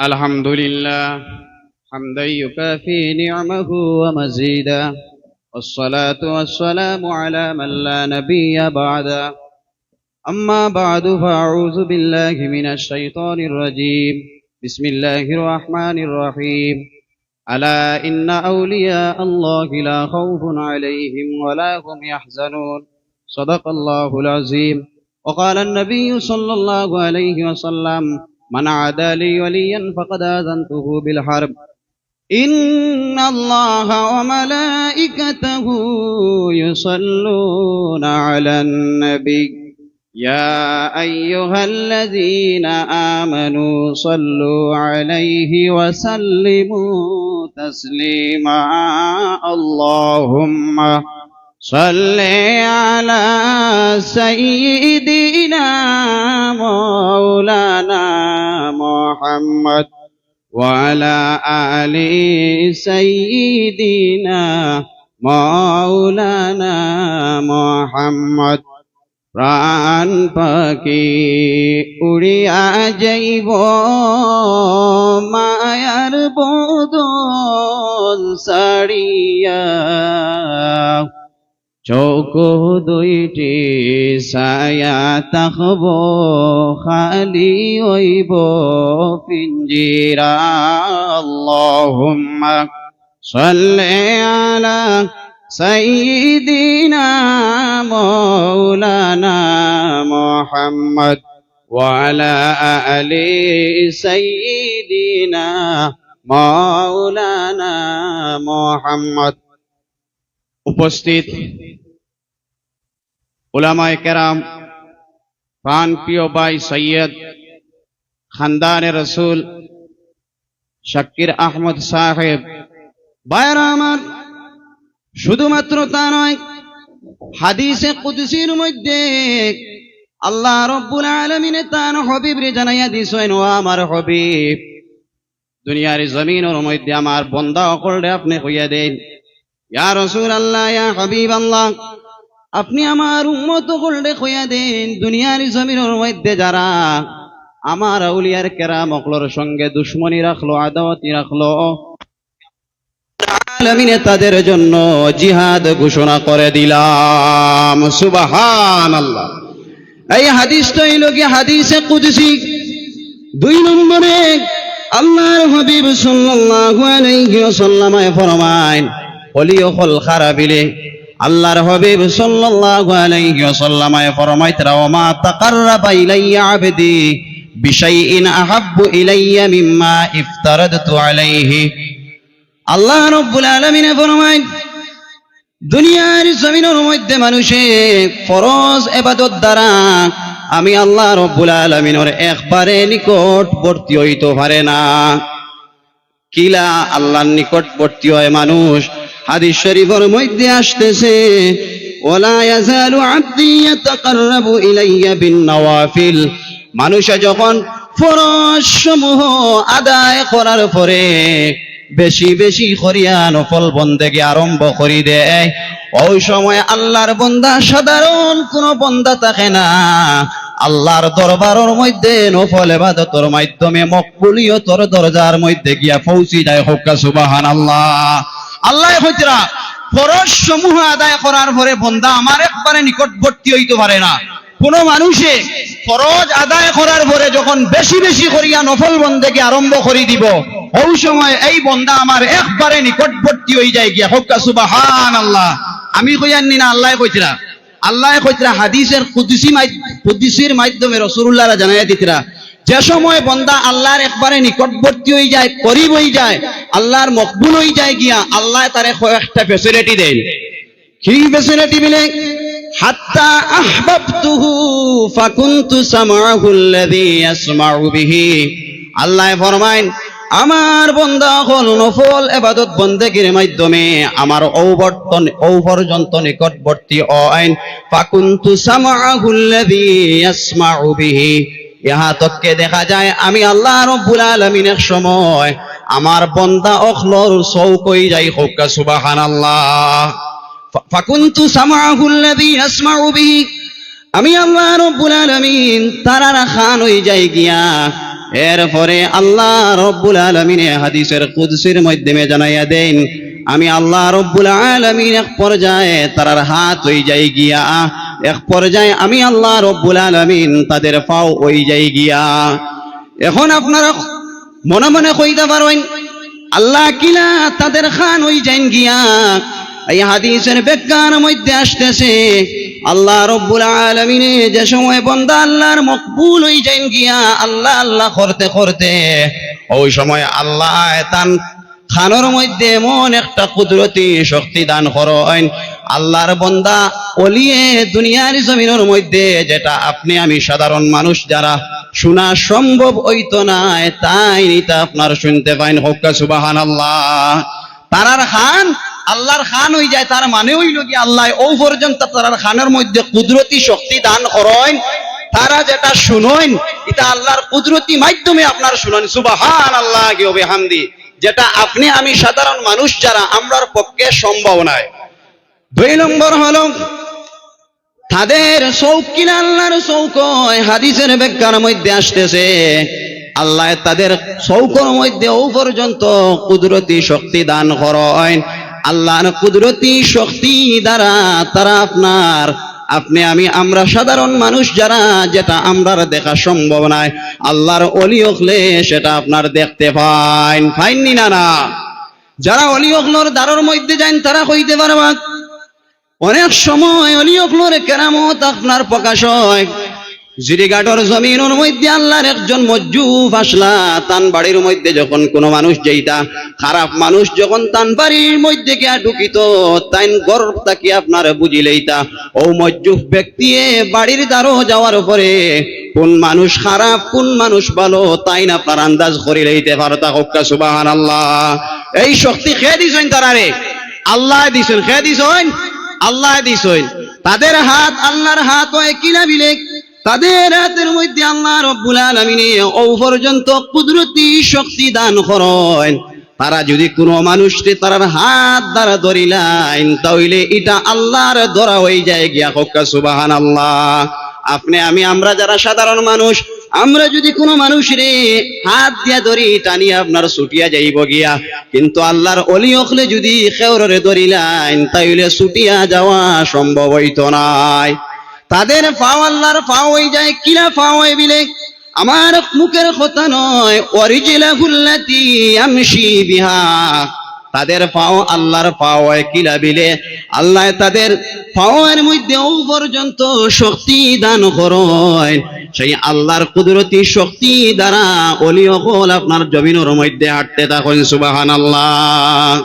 الحمد لله حمدا يكافي نعمه ومزيدا والصلاة والسلام على من لا نبي بعدا أما بعد فأعوذ بالله من الشيطان الرجيم بسم الله الرحمن الرحيم ألا إن أولياء الله لا خوف عليهم ولا هم يحزنون صدق الله العظيم وقال النبي صلى الله عليه وسلم من عادى لي وليا فقد آذنته بالحرب. إن الله وملائكته يصلون على النبي. يا أيها الذين آمنوا صلوا عليه وسلموا تسليما. اللهم صل على سيدنا مولانا محمد وعلى آل سيدنا مولانا محمد প্রাণ পাখি উড়িয়া যাইব মায়ার বদল সারিয়া চৌক দুইটি ছায়া তাকব খালি হইব পিঞ্জিরা আল্লাহুম্মা সাল্লি আলা سيدنا مولانا محمد وعلى آل سيدنا مولانا محمد উপস্থিত ওলামায় কেরাম প্রাণ প্রিয় ভাই সৈয়দ খানদানে রসুল, শাকির আহমদ সাহেব ভাইরা আমার শুধুমাত্র তা নয়, হাদিসে কুদসির মধ্যে আল্লাহ রব্বুল আলমিনে তার হবিব রে জানাইয়া দিছেন, ও আমার হবিব, দুনিয়ার জমিনের মধ্যে আমার বন্দা অকলরে আপনি কইয়া দেন। ইয়া রসুল আল্লাহ ইয়া হবিব আল্লাহ আপনি আমার উম্মত করলে কইয়া দেন, দুনিয়ার জমিনের মধ্যে যারা আমার আউলিয়ার কেরাম অকলর সঙ্গে দুশ্মনী রাখল, আদাওয়াতি রাখল, আলমিনে তাদের জন্য জিহাদ ঘোষণা করে দিলাম। সুবাহান আল্লাহ এই হাদিসটা হইল কি হাদিসে কুদসি, দুই নম্বরে আল্লাহর হাবিব সাল্লাল্লাহু আলাইহি ওয়াসাল্লামায় ফরমায় হলিও হল খারাপিলে আল্লাহর হাবিব সাল্লাল্লাহু আলাইহি ওয়াসাল্লামায় ফরমায় তারা ওমা তাকাররাবা ইলাইয়া আবদি বিশাইইন আহাব্বু ইলাইয়া মিম্মা ইফতারাদতু আলাইহি। আল্লাহ রব্বুল আলমিনে ফরমায় দুনিয়ার জমিনের মধ্যে মানুষে ফরজ এবাদত দ্বারা আমি আল্লাহ রব্বুল আলমিনের একবারে নিকটবর্তী হইতে পারে না। কিলা আল্লাহর নিকটবর্তী হয় মানুষ হাদিস শরীফের মধ্যে আসতেছে, ওলা ইয়াজালু আবদি ইয়াতাকাররাবু ইলাইয়া বিন মানুষে যখন ফরজ সমূহ আদায় করার পরে বেশি বেশি করিয়া নফল বন্দেগে আরম্ভ করি দেয়। ওই সময় আল্লাহর বন্দা সাধারণ কোন বন্দা থাকে না। আল্লাহর দরবারের মধ্যে নফল এবাদতর মাধ্যমে মকবুলিয়তর দরজার মধ্যে গিয়া পৌঁছি যায় হোকা সুবাহান আল্লাহ আল্লাহ হইতরা ফরজ সমূহ আদায় করার পরে বন্দা আমার একবারে নিকটবর্তী হইতে পারে না। কোন মানুষে ফরজ আদায় করার পরে যখন বেশি বেশি করিয়া নফল বন্দেকে আরম্ভ করে দিব, ওই সময় এই বন্দা আমার একবারে নিকটবর্তী হয়ে যায় গিয়া। হক্কা সুবাহান আল্লাহ আমি কইয়াননি না, আল্লাহ কইতরা? আল্লাহ কইতরা হাদিসের কুদিসি কুদিসির মাধ্যমে রসুল্লাহরা জানাইয়া দিতরা যে সময় বন্দা আল্লাহর একবারে নিকটবর্তী হয়ে যায়, করিব হয়ে যায়, আল্লাহর মকবুল হয়ে যায় গিয়া, আল্লাহ তারে একটা ফেসিলিটি দেন। কি ফেসিলিটি মিলে ফাকুনতু আল্লাহ বন্দা হল নফল এবাদত মাধ্যমে নিকটবর্তী আইন ফাকুনতু সামাহু আল্লাযী ইয়াসমাউ ইহা তককে দেখা যায়, আমি আল্লাহ রব্বুল আলামিনের সময় আমার বন্দা অখলর চৌকই যাই হোকা সুবহানাল্লাহ। ফাকুনতু সামাহু আল্লাযী ইয়াসমাউ বিহি। আমি আল্লাহ রব্বুল আলামিন তারারা খান হয়ে যাই গিয়া, এরপরে আল্লাহ রব্বুল আলমিনে হাদিসের কুদসির মাধ্যমে জানাইয়া দেন, আমি আল্লাহ রব্বুল আলমিন এক পর্যায়ে তারার হাত ওই যাই গিয়া এক পর্যায়ে আমি আল্লাহ রব্বুল আলমিন তাদের পাও ওই যাই গিয়া। এখন আপনারা মনে মনে কইতে পারেন আল্লাহ কিলা তাদের খান ওই যাইন গিয়া। এই হাদিসের ব্যাখ্যার মধ্যে আসতেছে, আল্লাহ রব্বুল আলমিনে যে সময় বন্দা আল্লাহর মকবুল হই যাইন গিয়া আল্লাহ আল্লাহ করতে করতে, ওই সময় আল্লাহ তান খানোর মধ্যে এমন একটা কুদরতি শক্তি দান করেন। আল্লাহর বন্দা অলিয়ে দুনিয়ার জমিনের মধ্যে, যেটা আপনি আমি সাধারণ মানুষ যারা শোনা সম্ভব হইতো না, তাই নিতা আপনার শুনতে পাইন। হক্কা সুবাহান আল্লাহ তারার খান, আল্লাহর খান হয়ে যায়, তার মানে হইল কি, আল্লাহ ও পর্যন্ত তারার খানের মধ্যে কুদরতি শক্তি দান করেন। তারা যেটা শুনেন, এটা আল্লাহর কুদরতি মাধ্যমে আপনার শুনেন। সুবাহান আল্লাহ হবে হামদি যেটা আপনি আমি সাধারণ মানুষ যারা, আমরার পক্ষে সম্ভব নয়। দুই নম্বর হল, তাদের চৌকিন আল্লাহর চৌকয় হাদিসের ব্যাখ্যার মধ্যে আসতেছে, আল্লাহ তাদের চৌকর মধ্যে ও পর্যন্ত কুদরতি শক্তি দান করেন। আল্লাহর কুদরতি শক্তি দ্বারা তারা আপনার, আপনি আমি, আমরা সাধারণ মানুষ যারা, যেটা আমরা দেখা সম্ভব নয় আল্লাহর অলি হলে সেটা আপনার দেখতে পাইন, পাইননি না না? যারা অলি হকলোর দ্বারের মধ্যে যান তারা কইতে পারবা অনেক সময় অলি হকলোর কেরামত আপনার প্রকাশ হয়। জিরিঘাটর জমিনের মধ্যে আল্লাহর একজন মজ্জুব আসলা, তান বাড়ির মধ্যে যখন কোনো মানুষ যেইটা খারাপ মানুষ যখন তান বাড়ির মধ্যে গিয়া ঢুকিত তাই গর্ব তাকে আপনার বুঝিলেইতা, ও মজ্জুব ব্যক্তি বাড়ির দ্বারও যাওয়ার পরে কোন মানুষ খারাপ, কোন মানুষ ভালো, তাই না আপনার আন্দাজ করে লইতে পারতা হক্কা সুবাহান আল্লাহ এই শক্তি খেয়ে দিছেন তারারে? আল্লাহ দিছেন খেয়ে দিছেন? আল্লাহ দিছেন তাদের হাত আল্লাহর হাত হয় কিনা বিলেক তাদের হাতের মধ্যে আল্লাহ রব্বুল আলমিনে ও পর্যন্ত কুদরতি শক্তি দান করেন। তারা যদি কোনো মানুষকে তার হাত দ্বারা ধরিলেন তাহলে এটা আল্লাহর ধরা হয়ে যায় গিয়া হক্কা সুবাহান আল্লাহ আপনি, আমি, আমরা যারা সাধারণ মানুষ আমরা যদি কোনো মানুষরে হাত দিয়া ধরি টানি আপনার ছুটিয়া যাইব গিয়া, কিন্তু আল্লাহর অলি অখলে যদি খেউরে ধরিলেন তাইলে ছুটিয়া যাওয়া সম্ভব হইতো নাই। তাদের ফাও আল্লাহর ফাও হয়ে যায় কিরা ফাও হয়ে বিলে? আমার মুখের কথা নয় অরিজিলা হুল্লাতি আমশি বিহা। তাদের পাও আল্লাহর পাও কিলা বিলে। আল্লাহ তাদের পাওয়ার মধ্যেও পর্যন্ত শক্তি দান করেন। সেই আল্লাহর কুদরতি শক্তি দ্বারা অলি অকল আপনার জমিনের মধ্যে হাঁটতে থাকেন সুবাহান আল্লাহ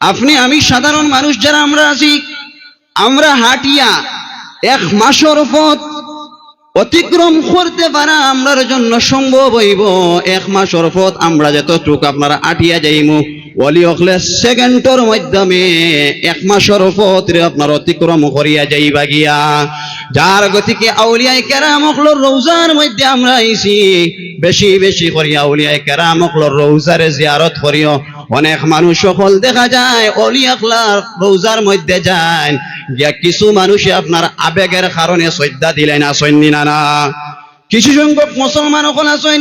আপনি, আমি সাধারণ মানুষ যারা, আমরা আছি, আমরা হাঁটিয়া এক মাসের পথ অতিক্রম করতে পারা আমরার জন্য সম্ভব হইব। এক মাসের পথ আমরা যতটুক আপনারা আটিয়া যাইমু ওলি অখলে সেকেন্ডের মাধ্যমে এক মাসের পথ রে আপনার অতিক্রম করিয়া যাইবা গিয়া। যার গতিকে আউলিয়াই কেরাম অখলোর রৌজার মধ্যে আমরা আইছি, বেশি বেশি করিয়া আউলিয়াই কেরাম অখলোর রৌজারে জিয়ারত করিও। অনেক মানুষ সকল দেখা যায় অলি আখলার রৌজার মধ্যে যায় গিয়া কিছু মানুষে আপনার আবেগের কারণে শ্রদ্ধা দিলেন, আসেননি না না। কিছু সংখ্যক মুসলমান সকল আসেন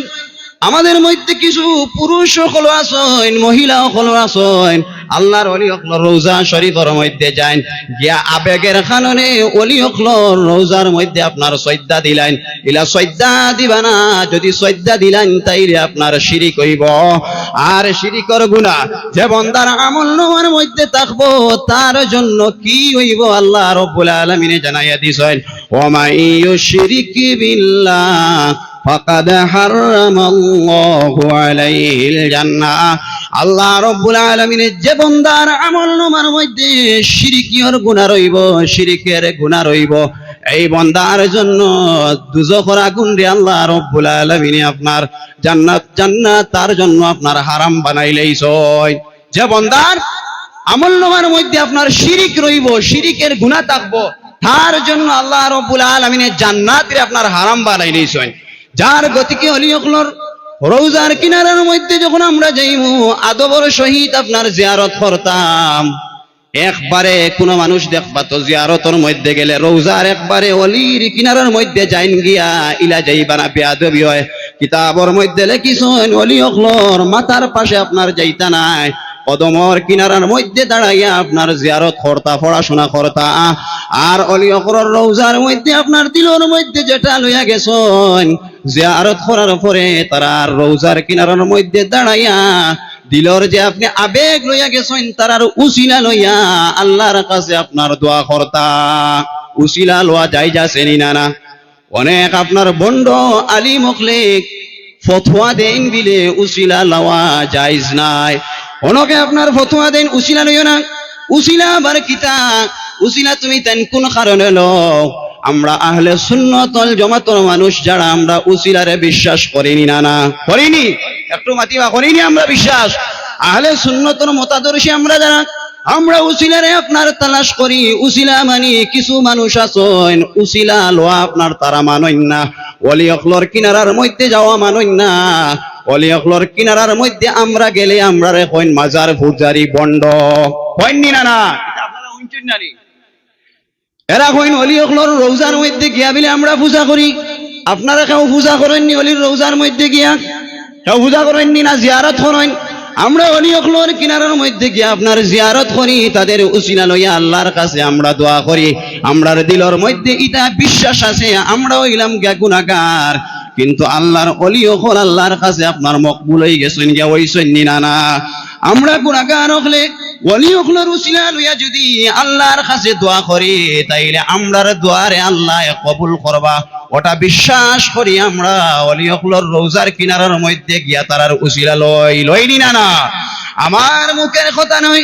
আমাদের মধ্যে কিছু পুরুষ সকল আসেন মহিলা সকল আসেন আল্লাহর অলি অকলর রোজা শরীফের মধ্যে যান। গিয়া আবেগের কারণে অলি অকলর রোজার মধ্যে আপনার শ্রদ্ধা দিলেন। ইলা শ্রদ্ধা দিবা না, যদি শ্রদ্ধা দিলেন তাইলে আপনার শিরিক হইব। আর শিরিকর গুণা যে বন্দার আমল নোয়ার মধ্যে থাকব, তার জন্য কি হইব আল্লাহ রব্বুল আলমিনে জানাইয়া দিছেন। ওমা ইউশরিক বিল্লাহ فقد حرم الله عليه الجنة আল্লাহ রব্বুল আলমিনের যে বন্দার আমল নমার মধ্যে শিরিকিয়র গুণা রইব শিরিকের গুণা রইব এই বন্দার জন্য দুজখর আগুন রে আল্লাহ রব্বুল আলমিনে আপনার জান্নাত জান্নাত তার জন্য আপনার হারাম বানাইলেই সয় যে বন্দার আমল নমার মধ্যে আপনার শিরিক রইব শিরিকের গুণা থাকবো তার জন্য আল্লাহ রব্বুল আলমিনের জান্নাত রে আপনার হারাম বানাইলেই সয় যার গতিকে অলিয়কলর রৌজার কিনারার মধ্যে যখন আমরা যাইমু, আদবর সহিত আপনার জিয়ারত করতাম। একবারে কোনো মানুষ দেখবা তো জিয়ারতর মধ্যে গেলে রৌজার একবারে অলির কিনারার মধ্যে যাইন গিয়া ইলা যাইবা না বেয়াদবি হয়। কিতাবর মধ্যে লেখিছেন, অলি অখলর মাথার পাশে আপনার যাইতা নাই। কদমর কিনারার মধ্যে দাঁড়াইয়া আপনার জিয়ারত কর্তা পড়াশোনা কর্তা আর অলি অখরর রৌজার মধ্যে আপনার দিলর মধ্যে যেটা লইয়া গেছেন। জিয়ারত করার পরে তারা রৌজার কিনারার মধ্যে দাঁড়াইয়া দিলর যে আপনি আবেগ লইয়া গেছেন তারার উসিলা লইয়া আল্লাহর কাছে আপনার দোয়া কর্তা উসিলা লওয়া যাই যাচ্ছেনি না না অনেক আপনার বন্ড আলী মখলেক ফতোয়া দেন বিলে উসিলা লওয়া যাইজ নাই। অনকে আপনার ফতোয়া দেন, উসিলা লইও না। উসিলা আবার কিতা? উসিলা তুমি তেন কোন কারণে লও আমরা আহলে সুন্নতল জমাতর মানুষ যারা, আমরা উসিলারে বিশ্বাস করিনি, না না। করিনি। একটু মাতিবা করিনি আমরা বিশ্বাস। আহলে সুন্নতর মতাদর্শী আমরা যারা, আমরা উসিলারে আপনার তালাশ করি। উসিলা মানি কিছু মানুষ আছেন, উসিলা লোয়া আপনার তারা মানই না। অলি অখলর কিনারার মধ্যে যাওয়া মানই না। অলি অখলর কিনারার মধ্যে আমরা গেলে আমরা রে কইন মাজার পূজারি বন্ড। কইননি না না এরা কইন অলি অখলর রোজার মধ্যে গিয়া বলে আমরা পূজা করি। আপনারা কেউ পূজা করেননি অলির রোজার মধ্যে গিয়া? কেউ পূজা করেননি না জিয়ারত করেন আমরা অলি অখলর কিনারার মধ্যে গিয়া আপনার জিয়ারত করি, তাদের উসিলা লইয়া আল্লাহর কাছে আমরা দোয়া করি। আমরার দিলর মধ্যে ইটা বিশ্বাস আছে আমরা হইলাম গিয়া গুণাগার কিন্তু আল্লাহর অলি অখল আল্লাহর কাছে আপনার মকবুল হয়ে গেছেন গিয়া ওইসেন না না আমরা গুণাগার হলে, অলি অখলর উসিলা লইয়া যদি আল্লাহর কাছে দোয়া করি, তাইলে আমরার দোয়ারে আল্লাহ কবুল করবা। ওটা বিশ্বাস করি আমরা, অলি অখলর রোজার কিনারার মধ্যে গিয়া তারার উসিলা লই, লইনি না না আমার মুখের কথা নয়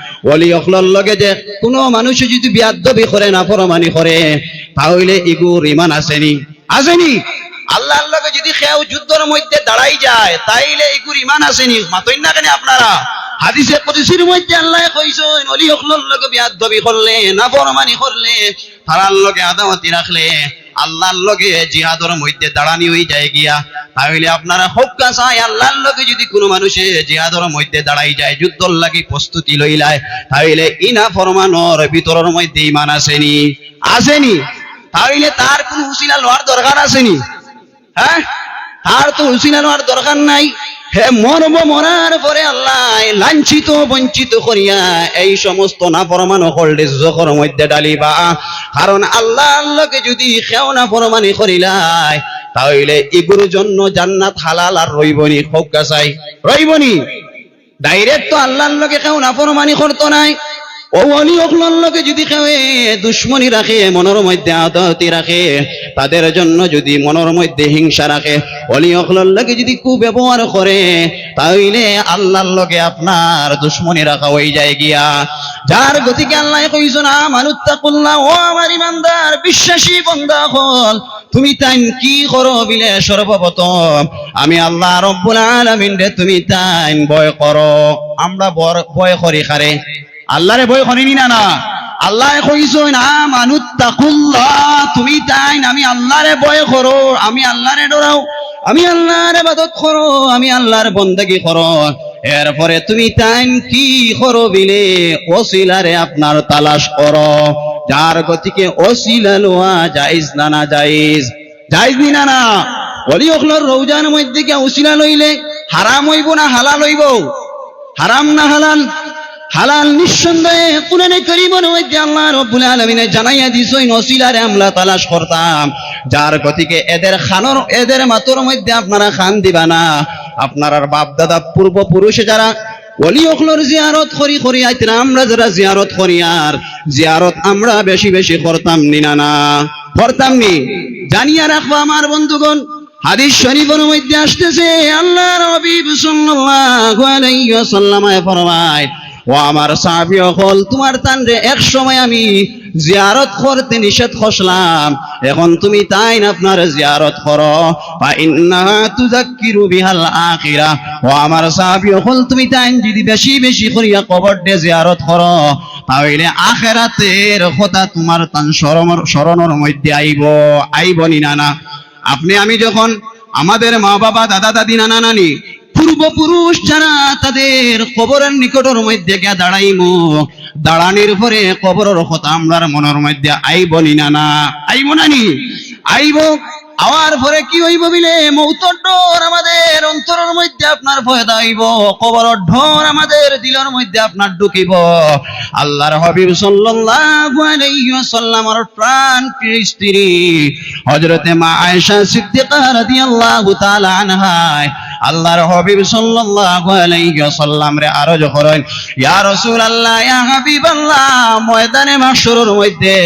ওলি অখলর লগে যে কোনো মানুষ যদি বিয়াদ্দবি করে না ফরমানি করে, তাহলে ইগুর ইমান আসেনি। আসেনি? আল্লাহর লগে যদি খেয়াও যুদ্ধের মধ্যে দাঁড়াই যায়, তাইলে ইগুর ইমান আসেনি। মাতই না কেন আপনারা? হাদিসে কুদসির মধ্যে আল্লাহ কইছেন অলি অখলর লগে বিয়াদ্দবি করলে না ফরমানি করলে, তারার লগে আদামতি রাখলে আল্লাহর লগে জিহাদর মধ্যে দাঁড়ানি হয়ে যায় গিয়া। তাহলে আপনারা হক্কা চাই আল্লাহর লগে যদি কোনো মানুষে জিহাদর মধ্যে দাঁড়াই যায়, যুদ্ধর লাগি প্রস্তুতি লইলায়, তাহলে ইনা ফরমানোর ভিতরের মধ্যে ইমান আসেনি। আসেনি? তাহলে তার কোনো হুসিলা লওয়ার দরকার আসেনি? হ্যাঁ? তার তো হুসিলা লওয়ার দরকার নাই। হে মরব মরার পরে আল্লাহ লাঞ্ছিত, বঞ্চিত করিয়া এই সমস্ত না পরমাণু হলডে জখর মধ্যে ডালিবা কারণ আল্লাহ আল্লাহকে যদি খেও না পরমানি করিলাই তাহলে এগুলোর জন্য জান্নাত হালাল আর রইবনি হোক গাছাই রইবনি? ডাইরেক্ট তো আল্লাহ আল্লাহকে কেউ না পরমানি করতো নাই। ও অলি অকলকে যদি কেউ দুশ্মনী রাখে, মনের মধ্যে আদতি রাখে, তাদের জন্য যদি মনের মধ্যে হিংসা রাখে অলি অকলকে যদি কুব্যবহার করে, তাইলে আল্লাহর লগে আপনার দুশ্মনী রাখা হয়ে যায় গিয়া। যার গতিকে আল্লাহ কইছ না মানুত্তাকুল্লাহ ও আমার ইমানদার, বিশ্বাসী বন্দা হল তুমি তাই কি করো বিলে সর্বপ্রথম? আমি আল্লাহ রব্বুল আলামিন রে, তুমি তাই ভয় করো। আমরা ভয় করি, খারে। আল্লাহরে ভয় করিনি না না আল্লাহ না আমানুত তাকুল্লাহ তুমি তাই আমি আল্লাহরে ভয় করো, আমি আল্লাহরে ডরাও, আমি আল্লাহর ইবাদত করো, আমি আল্লাহর বন্দেগী করো। এরপরে তুমি তাই কি করো বিলে? ওসিলারে আপনার তালাশ করো। যার গতিকে ওসিলা লোয়া জাইজ না না জাইজ জাইজ নি না না। অলি অখলর রৌজান মধ্যে কে ওসিলা লইলে হারাম হইব না হালাল হইব? হারাম না হালাল? হালাল নিঃসন্দেহে কুরআনে কারীমের মধ্যে আল্লাহ রাব্বুল আলামিনে জানাইয়া দিছেন ওসিলারে আমরা তালাশ করতাম। যার গতিকে এদের খানর, এদের মাতর মধ্যে আপনারা খান দিবা না। আপনার বাপ দাদা পূর্বপুরুষে যারা অলি অখলর জিয়ারত করি করি আইতরা আমরা যারা জিয়ারত করি আর জিয়ারত আমরা বেশি বেশি করতাম নি না না। করতাম নি। জানিয়া রাখব আমার বন্ধুগণ, হাদিস শরীফের মধ্যে আসতেছে, আল্লাহর হাবিব সাল্লাল্লাহু আলাইহি ওয়াসাল্লাম ফরমায় ও আমার সাহাবি হল তোমার তানরে এক সময় আমি জিয়ারত করতে নিষেধ খসলাম এখন তুমি তাই না আপনার জিয়ারত করো? বিহাল আখিরা। ও আমার সাহাবি হল তুমি তাই যদি বেশি বেশি করিয়া কবর দে জিয়ারত করো, তাহলে আখেরাতের তোমার তান মধ্যে আইব আইব নি না না আপনি, আমি যখন আমাদের মা বাবা দাদা দাদি নানা নানি পূর্বপুরুষ যারা তাদের কবরের নিকটের মধ্যে গিয়া দাঁড়াইমু দাঁড়ানির পরে কবরের কথা আমরার মনের মধ্যে আইব নি না না আইব না নি আইব। আওয়ার পরে কি হইব বিলে? মৌতর ডর আমাদের অন্তরের মধ্যে আপনার ভয় দাইব, কবরের ঢর আমাদের দিলের মধ্যে আপনার ঢুকিব। আল্লাহর হাবিব সাল্লাল্লাহু আলাইহি ওয়াসাল্লামের প্রাণ প্রিয় স্ত্রী হযরতে মা আয়েশা সিদ্দিকা রাদিয়াল্লাহু তাআলা আনহা আল্লাহর হাবিব সাল্লাল্লাহু আলাইহি ওয়াসাল্লাম রে আরজ করেন, ইয়া রাসূলুল্লাহ, ইয়া হাবিবাল্লাহ, ময়দানে মাহশরের মধ্যে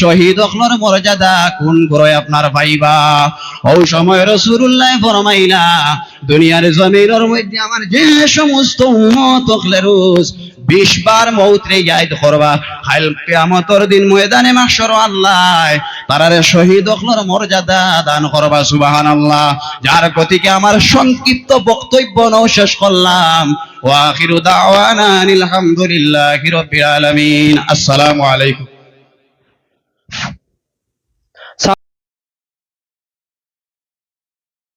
শহীদ অখলর মর্যাদা কোন করে আপনার পাইবা ও সময় রাসূলুল্লাহ ফরমাইলা, দুনিয়ার জমিনের মধ্যে আমার যে সমস্ত উম্মত অখলেরুস বিশ বার মৌত রে ইয়াদ করবা। হাইল কিয়ামতর দিন ময়দানে মাহশর আল্লাহ তারারে শহীদ অখলর মর্যাদা দান করবা সুবাহান আল্লাহ যার গতিকে আমার সংক্ষিপ্ত বক্তব্য নৌ শেষ করলাম। ওয়াখিরু দাওয়ানা আলহামদুলিল্লাহি রাব্বিল আলামিন। আসসালামু আলাইকুম।